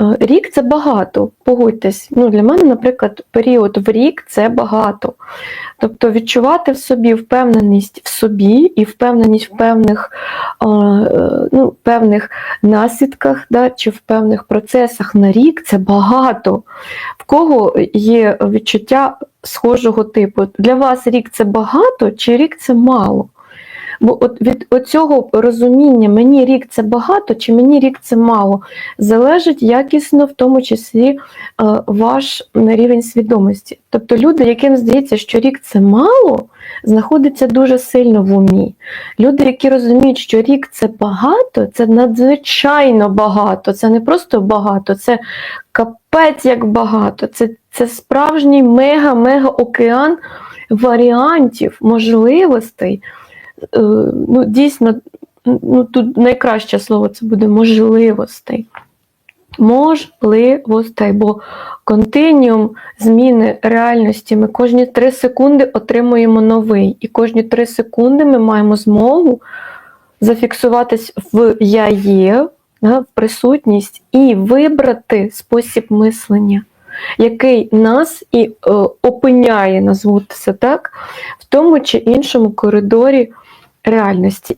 Е, Рік це багато, погодьтесь. Ну, для мене, наприклад, період в рік це багато. Тобто відчувати в собі впевненість в собі і впевненість в певних, е, ну, певних наслідках да, чи в певних процесах на рік це багато. В кого є відчуття схожого типу? Для вас рік це багато чи рік це мало? Бо от від цього розуміння мені рік це багато чи мені рік це мало, залежить якісно, в тому числі е, ваш рівень свідомості. Тобто люди, яким здається, що рік це мало, знаходяться дуже сильно в умі. Люди, які розуміють, що рік це багато, це надзвичайно багато. Це не просто багато, це капець як багато. Це, це справжній мега-мега океан варіантів, можливостей. Е, ну, дійсно, ну, тут найкраще слово це буде можливостей. Можливостей, бо континіум зміни реальності ми кожні 3 секунди отримуємо новий. І кожні 3 секунди ми маємо змогу зафіксуватись в я є, в присутність і вибрати спосіб мислення, який нас і е, опиняє, назву це так, в тому чи іншому коридорі реальності.